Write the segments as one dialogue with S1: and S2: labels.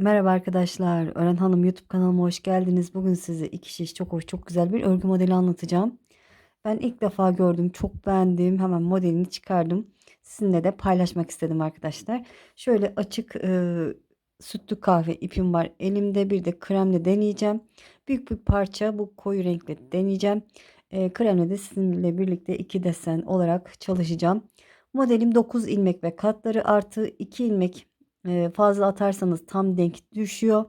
S1: Merhaba arkadaşlar. Ören Hanım YouTube kanalıma hoş geldiniz. Bugün size iki şiş çok hoş, çok güzel bir örgü modeli anlatacağım. Ben ilk defa gördüm, çok beğendim. Hemen modelini çıkardım. Sizinle de paylaşmak istedim arkadaşlar. Şöyle açık e, sütlü kahve ipim var. Elimde bir de kremle deneyeceğim. Büyük bir parça bu koyu renkle deneyeceğim. E, kremle de sizinle birlikte iki desen olarak çalışacağım. Modelim 9 ilmek ve katları artı 2 ilmek fazla atarsanız tam denk düşüyor.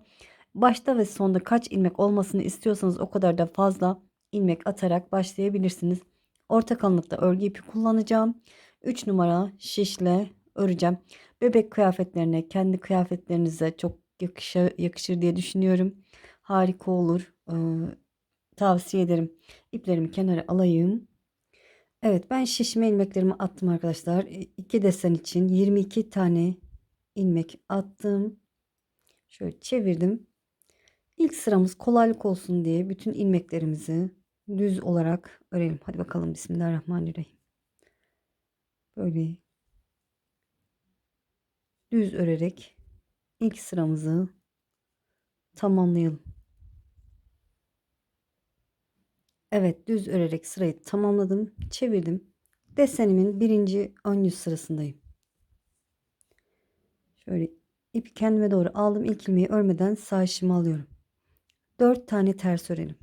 S1: Başta ve sonda kaç ilmek olmasını istiyorsanız o kadar da fazla ilmek atarak başlayabilirsiniz. Orta kalınlıkta örgü ipi kullanacağım. 3 numara şişle öreceğim. Bebek kıyafetlerine, kendi kıyafetlerinize çok yakışır, yakışır diye düşünüyorum. Harika olur. Ee, tavsiye ederim. İplerimi kenara alayım. Evet ben şişme ilmeklerimi attım arkadaşlar. 2 desen için 22 tane ilmek attım. Şöyle çevirdim. İlk sıramız kolaylık olsun diye bütün ilmeklerimizi düz olarak örelim. Hadi bakalım Bismillahirrahmanirrahim. Böyle düz örerek ilk sıramızı tamamlayalım. Evet düz örerek sırayı tamamladım. Çevirdim. Desenimin birinci ön yüz sırasındayım. Şöyle ipi kendime doğru aldım. İlk ilmeği örmeden sağ işimi alıyorum. 4 tane ters örelim.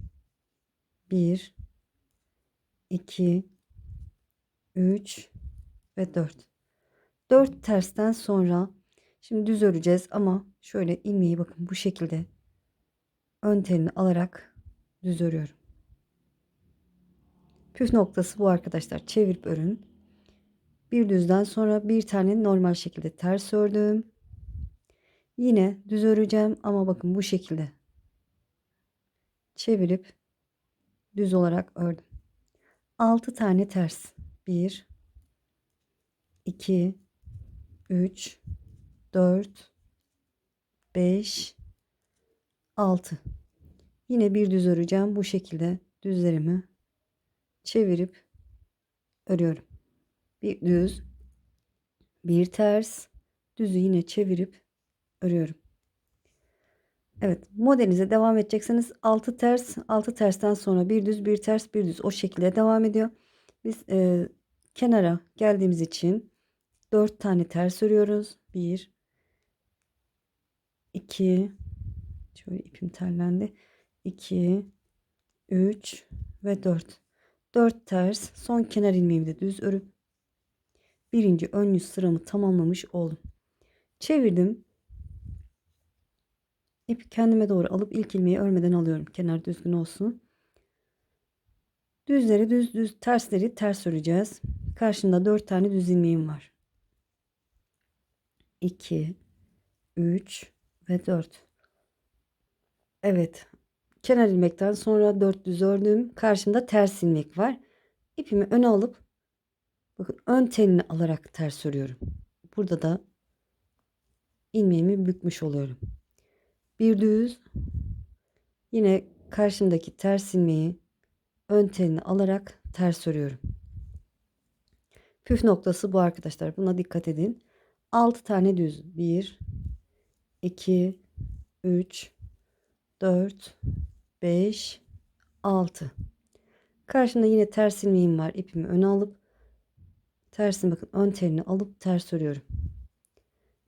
S1: 1 2 3 ve 4. 4 tersten sonra şimdi düz öreceğiz ama şöyle ilmeği bakın bu şekilde ön telini alarak düz örüyorum. Püf noktası bu arkadaşlar. Çevirip örün. Bir düzden sonra bir tane normal şekilde ters ördüm. Yine düz öreceğim ama bakın bu şekilde çevirip düz olarak ördüm. 6 tane ters. 1 2 3 4 5 6 Yine bir düz öreceğim. Bu şekilde düzlerimi çevirip örüyorum. Bir düz, bir ters, düzü yine çevirip örüyorum. Evet modelinize devam edecekseniz 6 ters 6 tersten sonra bir düz bir ters bir düz o şekilde devam ediyor. Biz e, kenara geldiğimiz için 4 tane ters örüyoruz. 1 2 şöyle ipim terlendi. 2 3 ve 4. 4 ters son kenar ilmeğimi de düz örüp birinci ön yüz sıramı tamamlamış oldum. Çevirdim. İpi kendime doğru alıp ilk ilmeği örmeden alıyorum. Kenar düzgün olsun. Düzleri düz düz tersleri ters öreceğiz. Karşında 4 tane düz ilmeğim var. 2 3 ve 4. Evet. Kenar ilmekten sonra 4 düz ördüm. Karşımda ters ilmek var. İpimi öne alıp bakın ön telini alarak ters örüyorum. Burada da ilmeğimi bükmüş oluyorum bir düz yine karşımdaki ters ilmeği ön telini alarak ters örüyorum. Püf noktası bu arkadaşlar. Buna dikkat edin. 6 tane düz. 1 2 3 4 5 6 Karşımda yine ters ilmeğim var. İpimi öne alıp tersini bakın ön telini alıp ters örüyorum.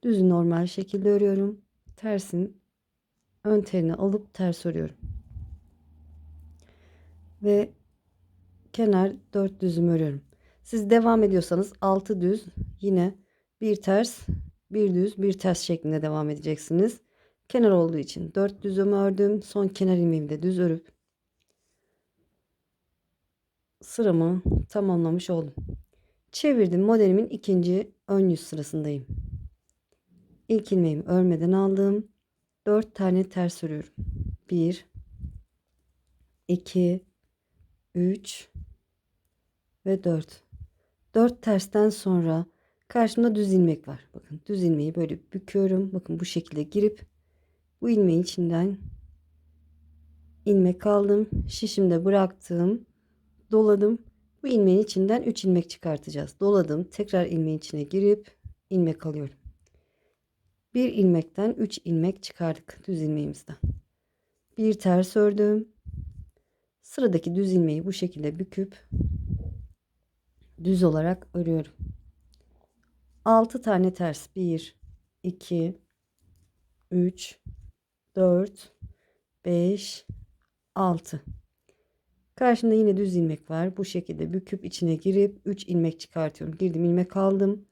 S1: Düzü normal şekilde örüyorum. Tersin ön telini alıp ters örüyorum. Ve kenar 4 düzüm örüyorum. Siz devam ediyorsanız 6 düz yine bir ters bir düz bir ters şeklinde devam edeceksiniz. Kenar olduğu için 4 düzümü ördüm. Son kenar ilmeğimi de düz örüp sıramı tamamlamış oldum. Çevirdim. Modelimin ikinci ön yüz sırasındayım. İlk ilmeğimi örmeden aldım. 4 tane ters örüyorum. 1 2 3 ve 4. 4 tersten sonra karşımda düz ilmek var. Bakın düz ilmeği böyle büküyorum. Bakın bu şekilde girip bu ilmeğin içinden ilmek aldım. Şişimde bıraktım. Doladım. Bu ilmeğin içinden 3 ilmek çıkartacağız. Doladım. Tekrar ilmeğin içine girip ilmek alıyorum. Bir ilmekten 3 ilmek çıkardık düz ilmeğimizden. Bir ters ördüm. Sıradaki düz ilmeği bu şekilde büküp düz olarak örüyorum. 6 tane ters. 1 2 3 4 5 6 Karşımda yine düz ilmek var. Bu şekilde büküp içine girip 3 ilmek çıkartıyorum. Girdim ilmek aldım.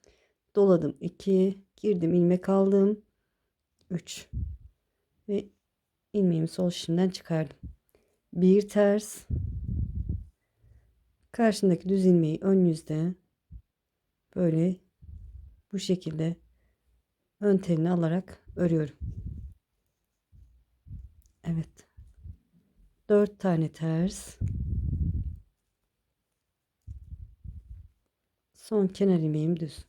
S1: Doladım 2. Girdim ilmek aldım. 3. Ve ilmeğimi sol şişimden çıkardım. Bir ters. Karşındaki düz ilmeği ön yüzde böyle bu şekilde ön telini alarak örüyorum. Evet. 4 tane ters. Son kenar ilmeğim düz.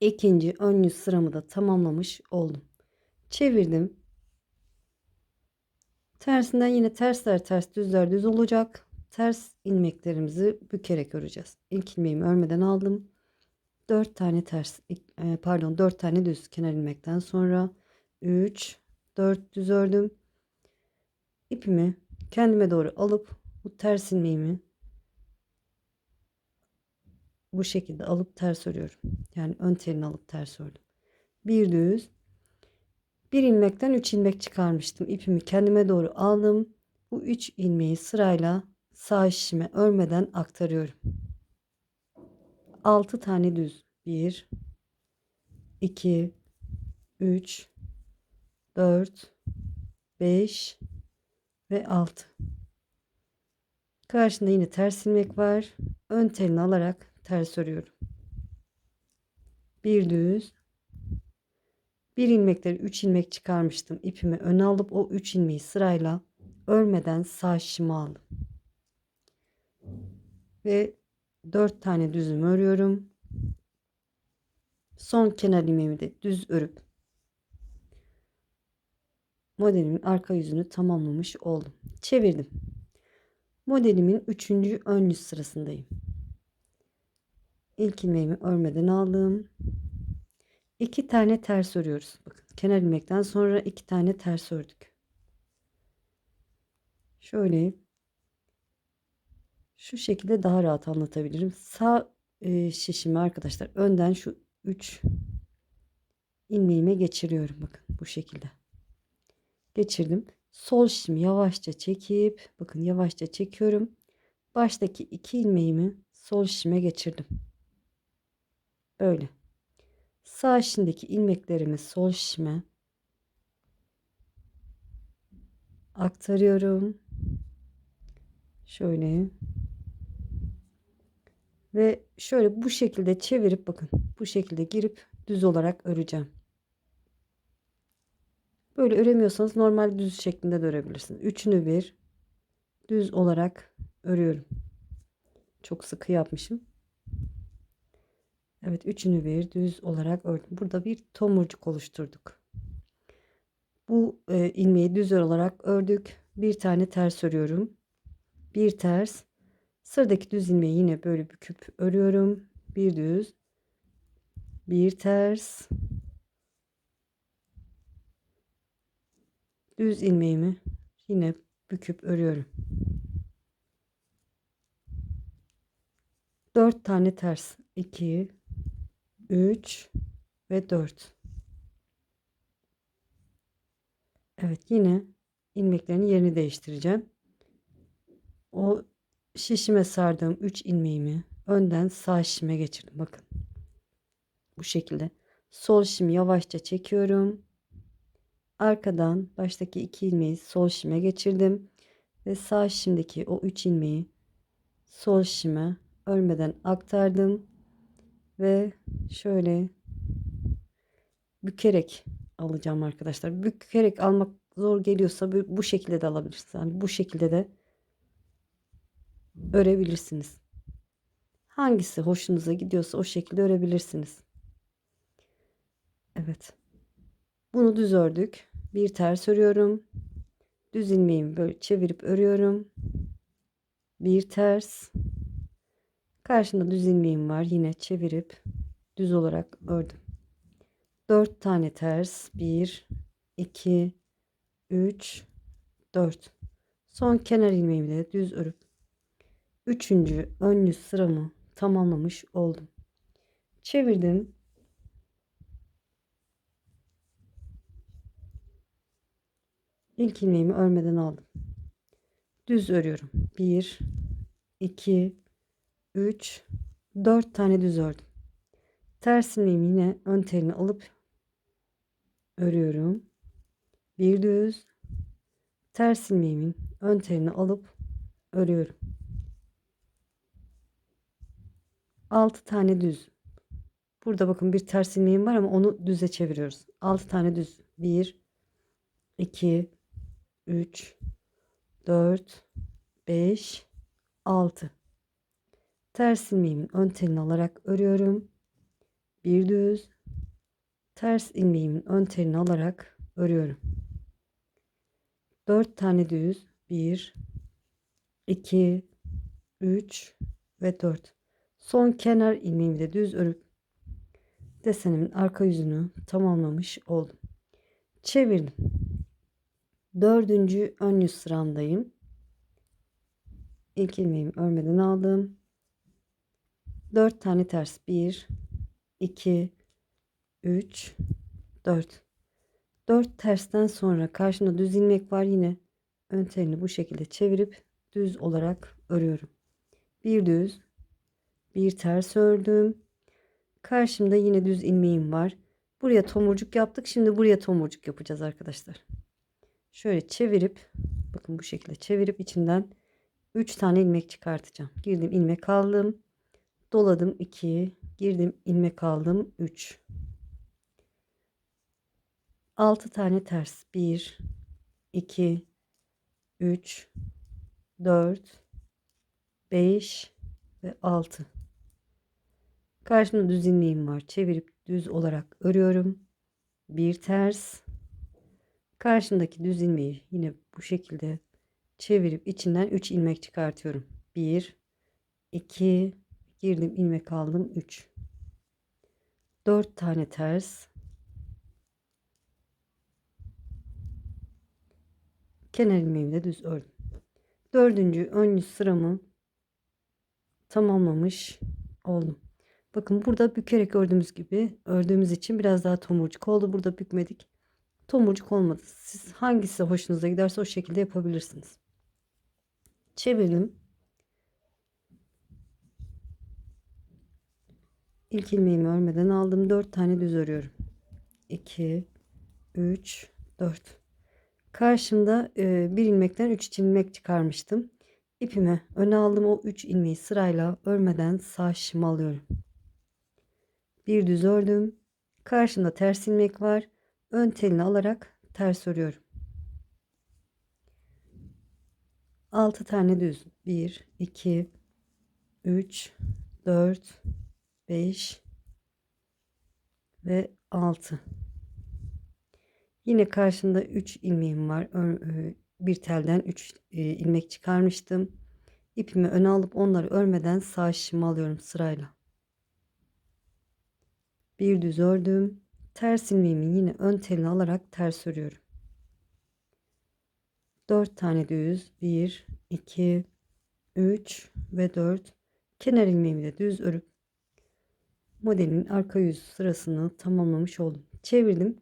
S1: İkinci ön yüz sıramı da tamamlamış oldum. Çevirdim. Tersinden yine tersler ters düzler düz olacak. Ters ilmeklerimizi bükerek öreceğiz. İlk ilmeğimi örmeden aldım. 4 tane ters e, pardon 4 tane düz kenar ilmekten sonra 3 4 düz ördüm. İpimi kendime doğru alıp bu ters ilmeğimi bu şekilde alıp ters örüyorum. Yani ön telini alıp ters ördüm. Bir düz. Bir ilmekten 3 ilmek çıkarmıştım. İpimi kendime doğru aldım. Bu 3 ilmeği sırayla sağ şişime örmeden aktarıyorum. 6 tane düz. 1 2 3 4 5 ve 6. Karşında yine ters ilmek var. Ön telini alarak ters örüyorum. Bir düz. Bir ilmekleri 3 ilmek çıkarmıştım. İpimi öne alıp o 3 ilmeği sırayla örmeden sağ şişime aldım. Ve 4 tane düzüm örüyorum. Son kenar ilmeğimi de düz örüp modelimin arka yüzünü tamamlamış oldum. Çevirdim. Modelimin 3. ön yüz sırasındayım. İlk ilmeğimi örmeden aldım. 2 tane ters örüyoruz. Bakın kenar ilmekten sonra 2 tane ters ördük. Şöyle şu şekilde daha rahat anlatabilirim. Sağ e, şişimi arkadaşlar önden şu 3 ilmeğime geçiriyorum bakın bu şekilde. Geçirdim. Sol şişimi yavaşça çekip bakın yavaşça çekiyorum. Baştaki iki ilmeğimi sol şişime geçirdim. Böyle. Sağ şişindeki ilmeklerimi sol şişime aktarıyorum. Şöyle. Ve şöyle bu şekilde çevirip bakın bu şekilde girip düz olarak öreceğim. Böyle öremiyorsanız normal düz şeklinde de örebilirsiniz. Üçünü bir düz olarak örüyorum. Çok sıkı yapmışım. Evet üçünü bir düz olarak ördüm. Burada bir tomurcuk oluşturduk. Bu e, ilmeği düz olarak ördük. Bir tane ters örüyorum. Bir ters. Sıradaki düz ilmeği yine böyle büküp örüyorum. Bir düz. Bir ters. Düz ilmeğimi yine büküp örüyorum. 4 tane ters 2 3 ve 4 Evet yine ilmeklerin yerini değiştireceğim. O şişime sardığım 3 ilmeğimi önden sağ şişime geçirdim bakın. Bu şekilde. Sol şişimi yavaşça çekiyorum. Arkadan baştaki 2 ilmeği sol şişime geçirdim ve sağ şişimdeki o 3 ilmeği sol şişime örmeden aktardım ve şöyle bükerek alacağım arkadaşlar. Bükerek almak zor geliyorsa bu şekilde de alabilirsiniz. Yani bu şekilde de örebilirsiniz. Hangisi hoşunuza gidiyorsa o şekilde örebilirsiniz. Evet. Bunu düz ördük. Bir ters örüyorum. Düz ilmeğimi böyle çevirip örüyorum. Bir ters. Karşında düz ilmeğim var. Yine çevirip düz olarak ördüm. 4 tane ters. 1 2 3 4 son kenar ilmeğimle düz örüp üçüncü ön yüz sıramı tamamlamış oldum. Çevirdim. İlk ilmeğimi örmeden aldım. Düz örüyorum. 1 2 3 4 tane düz ördüm. Ters ilmeğimi yine ön telini alıp örüyorum. Bir düz ters ilmeğimin ön telini alıp örüyorum. 6 tane düz. Burada bakın bir ters ilmeğim var ama onu düze çeviriyoruz. 6 tane düz. 1 2 3 4 5 6 ters ilmeğimin ön telini alarak örüyorum. Bir düz. Ters ilmeğimin ön telini alarak örüyorum. 4 tane düz. 1 2 3 ve 4 son kenar ilmeğimi de düz örüp desenimin arka yüzünü tamamlamış oldum. Çevirdim. Dördüncü ön yüz sıramdayım ilk ilmeğimi örmeden aldım 4 tane ters. 1 2 3 4 4 tersten sonra karşımda düz ilmek var. Yine ön telini bu şekilde çevirip düz olarak örüyorum. Bir düz bir ters ördüm. Karşımda yine düz ilmeğim var. Buraya tomurcuk yaptık. Şimdi buraya tomurcuk yapacağız arkadaşlar. Şöyle çevirip bakın bu şekilde çevirip içinden 3 tane ilmek çıkartacağım. Girdim ilmek aldım doladım 2 girdim ilmek aldım 3 6 tane ters 1 2 3 4 5 ve 6 karşımda düz ilmeğim var. Çevirip düz olarak örüyorum. Bir ters. Karşımdaki düz ilmeği yine bu şekilde çevirip içinden 3 ilmek çıkartıyorum. 1 2 girdim ilmek aldım 3 4 tane ters. Kenar ilmeğimi de düz ördüm. Dördüncü ön yüz sıramı tamamlamış oldum. Bakın burada bükerek ördüğümüz gibi ördüğümüz için biraz daha tomurcuk oldu. Burada bükmedik. Tomurcuk olmadı. Siz hangisi hoşunuza giderse o şekilde yapabilirsiniz. Çevirdim İlk ilmeğimi örmeden aldım. 4 tane düz örüyorum. 2 3 4 Karşımda e, bir ilmekten 3 ilmek çıkarmıştım. İpimi öne aldım. O 3 ilmeği sırayla örmeden sağ şişime alıyorum. Bir düz ördüm. Karşımda ters ilmek var. Ön telini alarak ters örüyorum. 6 tane düz. 1 2 3 4 5 ve 6 yine karşında 3 ilmeğim var. E, bir telden 3 e, ilmek çıkarmıştım. İpimi öne alıp onları örmeden sağ şişimi alıyorum sırayla. Bir düz ördüm. Ters ilmeğimi yine ön telini alarak ters örüyorum. 4 tane düz. 1 2 3 ve 4 kenar ilmeğimi de düz örüp modelin arka yüz sırasını tamamlamış oldum. Çevirdim.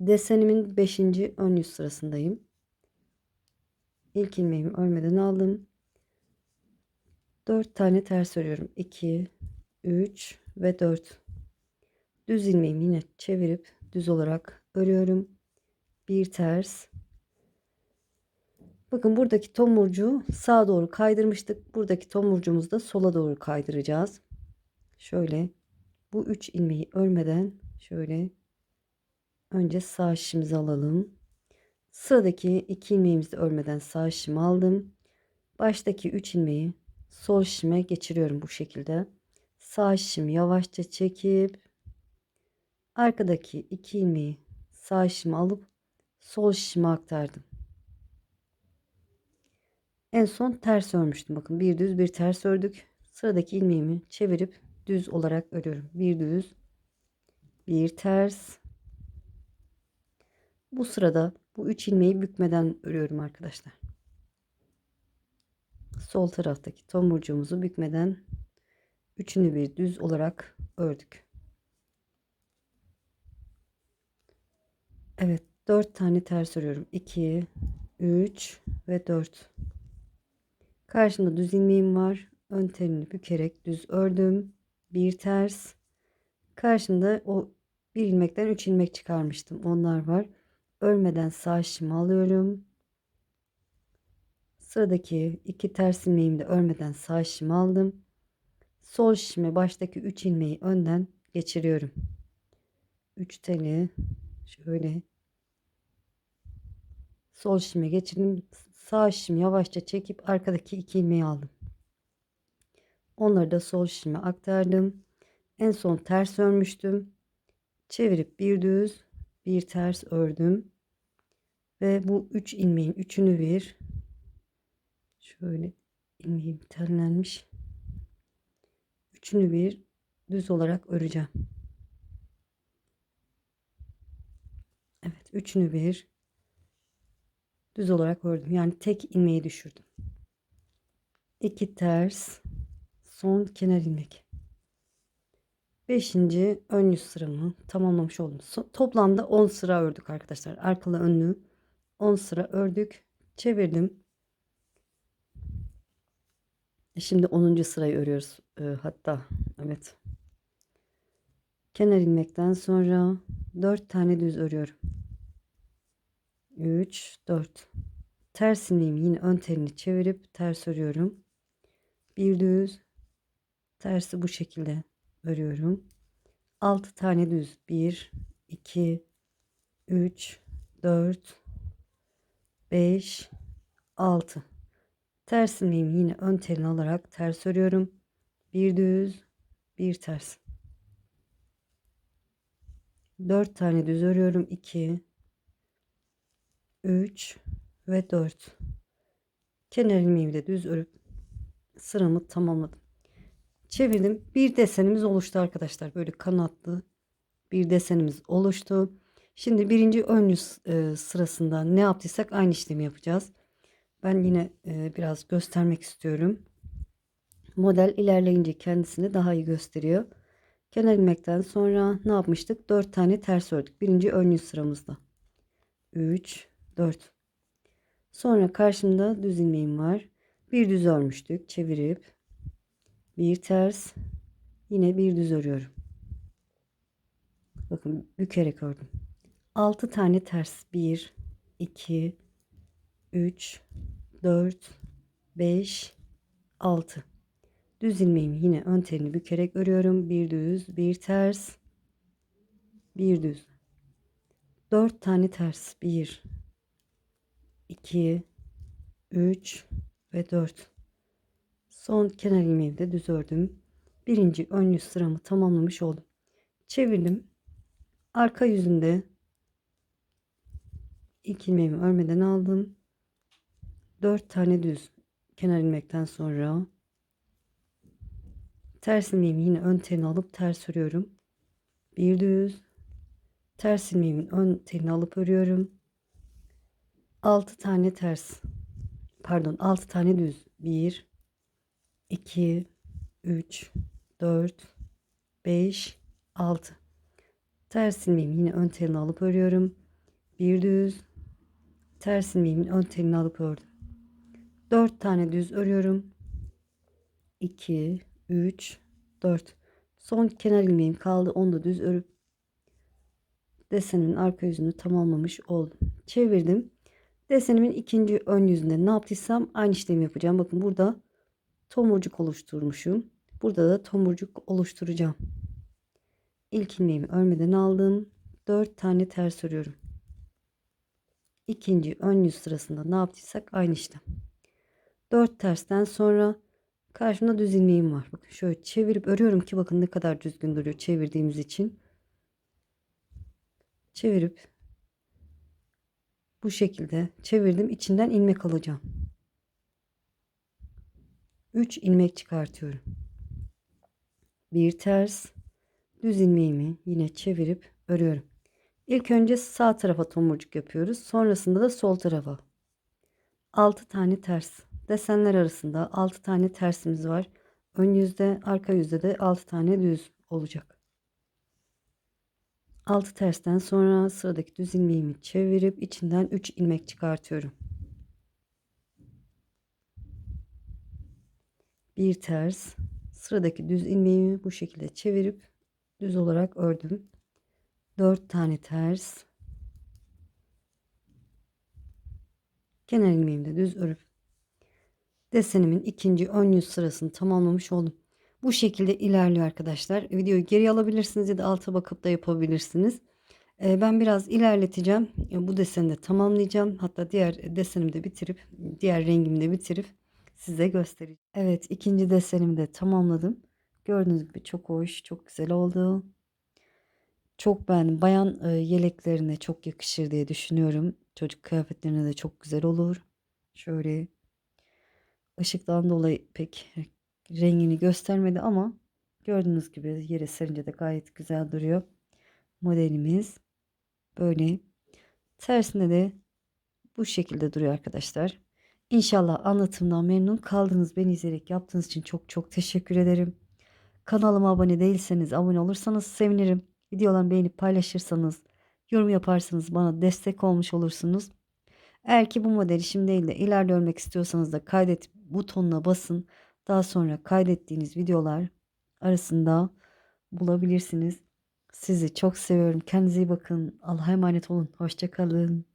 S1: Desenimin 5. ön yüz sırasındayım. İlk ilmeğimi örmeden aldım. 4 tane ters örüyorum. 2, 3 ve 4. Düz ilmeğimi yine çevirip düz olarak örüyorum. Bir ters. Bakın buradaki tomurcuğu sağa doğru kaydırmıştık. Buradaki tomurcuğumuzu da sola doğru kaydıracağız şöyle bu üç ilmeği örmeden şöyle önce sağ şişimizi alalım. Sıradaki iki ilmeğimizi örmeden sağ şişimi aldım. Baştaki üç ilmeği sol şişime geçiriyorum bu şekilde. Sağ şişimi yavaşça çekip arkadaki iki ilmeği sağ şişime alıp sol şişime aktardım. En son ters örmüştüm. Bakın bir düz bir ters ördük. Sıradaki ilmeğimi çevirip düz olarak örüyorum. Bir düz, bir ters. Bu sırada bu 3 ilmeği bükmeden örüyorum arkadaşlar. Sol taraftaki tomurcuğumuzu bükmeden üçünü bir düz olarak ördük. Evet 4 tane ters örüyorum. 2 3 ve 4. Karşımda düz ilmeğim var. Ön telini bükerek düz ördüm. Bir ters. Karşımda o bir ilmekten 3 ilmek çıkarmıştım. Onlar var. Örmeden sağ şişimi alıyorum. Sıradaki iki ters ilmeğimi de örmeden sağ şişimi aldım. Sol şişime baştaki 3 ilmeği önden geçiriyorum. 3 teli şöyle sol şişime geçirdim. Sağ şişimi yavaşça çekip arkadaki iki ilmeği aldım. Onları da sol şişime aktardım. En son ters örmüştüm. Çevirip bir düz, bir ters ördüm. Ve bu üç ilmeğin üçünü bir şöyle ilmeğim tellenmiş. Üçünü bir düz olarak öreceğim. Evet, üçünü bir düz olarak ördüm. Yani tek ilmeği düşürdüm. İki ters, son kenar ilmek. Beşinci ön yüz sıramı tamamlamış oldum. So toplamda 10 sıra ördük arkadaşlar. Arkalı önlü 10 sıra ördük. Çevirdim. E, şimdi 10. sırayı örüyoruz. Ee, hatta evet. Kenar ilmekten sonra 4 tane düz örüyorum. 3 4 ters ilmeğimi yine ön telini çevirip ters örüyorum. Bir düz tersi bu şekilde örüyorum. 6 tane düz 1 2 3 4 5 6 ters ilmeğimi yine ön telini alarak ters örüyorum. Bir düz bir ters. 4 tane düz örüyorum. 2 3 ve 4 kenar ilmeğimi de düz örüp sıramı tamamladım çevirdim. Bir desenimiz oluştu arkadaşlar. Böyle kanatlı bir desenimiz oluştu. Şimdi birinci ön yüz e, sırasında ne yaptıysak aynı işlemi yapacağız. Ben yine e, biraz göstermek istiyorum. Model ilerleyince kendisini daha iyi gösteriyor. Kenar ilmekten sonra ne yapmıştık? 4 tane ters ördük. Birinci ön yüz sıramızda. 3 4 sonra karşımda düz ilmeğim var. Bir düz örmüştük. Çevirip bir ters yine bir düz örüyorum. Bakın bükerek ördüm. 6 tane ters. 1 2 3 4 5 6 düz ilmeğimi yine ön telini bükerek örüyorum. Bir düz bir ters bir düz. 4 tane ters. 1 2 3 ve 4 son kenar ilmeği de düz ördüm. Birinci ön yüz sıramı tamamlamış oldum. Çevirdim. Arka yüzünde ilk ilmeğimi örmeden aldım. 4 tane düz kenar ilmekten sonra ters ilmeğimi yine ön telini alıp ters örüyorum. Bir düz. Ters ilmeğimin ön telini alıp örüyorum. 6 tane ters. Pardon 6 tane düz. 1 2 3 4 5 6 ters ilmeğimi yine ön telini alıp örüyorum. Bir düz. Ters ilmeğimin ön telini alıp ördüm. 4 tane düz örüyorum. 2 3 4 son kenar ilmeğim kaldı. Onu da düz örüp desenin arka yüzünü tamamlamış oldum. Çevirdim. Desenimin ikinci ön yüzünde ne yaptıysam aynı işlemi yapacağım. Bakın burada tomurcuk oluşturmuşum. Burada da tomurcuk oluşturacağım. İlk ilmeğimi örmeden aldım. 4 tane ters örüyorum. İkinci ön yüz sırasında ne yaptıysak aynı işlem. 4 tersten sonra karşımda düz ilmeğim var. Bakın şöyle çevirip örüyorum ki bakın ne kadar düzgün duruyor çevirdiğimiz için. Çevirip bu şekilde çevirdim içinden ilmek alacağım 3 ilmek çıkartıyorum bir ters düz ilmeğimi yine çevirip örüyorum. İlk önce sağ tarafa tomurcuk yapıyoruz. Sonrasında da sol tarafa. 6 tane ters. Desenler arasında 6 tane tersimiz var. Ön yüzde, arka yüzde de 6 tane düz olacak. 6 tersten sonra sıradaki düz ilmeğimi çevirip içinden 3 ilmek çıkartıyorum. Bir ters. Sıradaki düz ilmeğimi bu şekilde çevirip düz olarak ördüm. 4 tane ters. Kenar ilmeğimi de düz örüp desenimin ikinci ön yüz sırasını tamamlamış oldum. Bu şekilde ilerliyor arkadaşlar. Videoyu geri alabilirsiniz ya da alta bakıp da yapabilirsiniz. Ee, ben biraz ilerleteceğim. Bu deseni de tamamlayacağım. Hatta diğer desenimi de bitirip diğer rengimi de bitirip size göstereceğim. Evet ikinci desenimi de tamamladım. Gördüğünüz gibi çok hoş, çok güzel oldu. Çok beğendim. Bayan e, yeleklerine çok yakışır diye düşünüyorum. Çocuk kıyafetlerine de çok güzel olur. Şöyle ışıktan dolayı pek rengini göstermedi ama gördüğünüz gibi yere serince de gayet güzel duruyor. Modelimiz böyle. Tersinde de bu şekilde duruyor arkadaşlar. İnşallah anlatımdan memnun kaldınız. Beni izleyerek yaptığınız için çok çok teşekkür ederim. Kanalıma abone değilseniz abone olursanız sevinirim. Videolarımı beğenip paylaşırsanız, yorum yaparsanız bana destek olmuş olursunuz. Eğer ki bu modeli şimdi değil de ileride örmek istiyorsanız da kaydet butonuna basın. Daha sonra kaydettiğiniz videolar arasında bulabilirsiniz. Sizi çok seviyorum. Kendinize iyi bakın. Allah'a emanet olun. Hoşçakalın.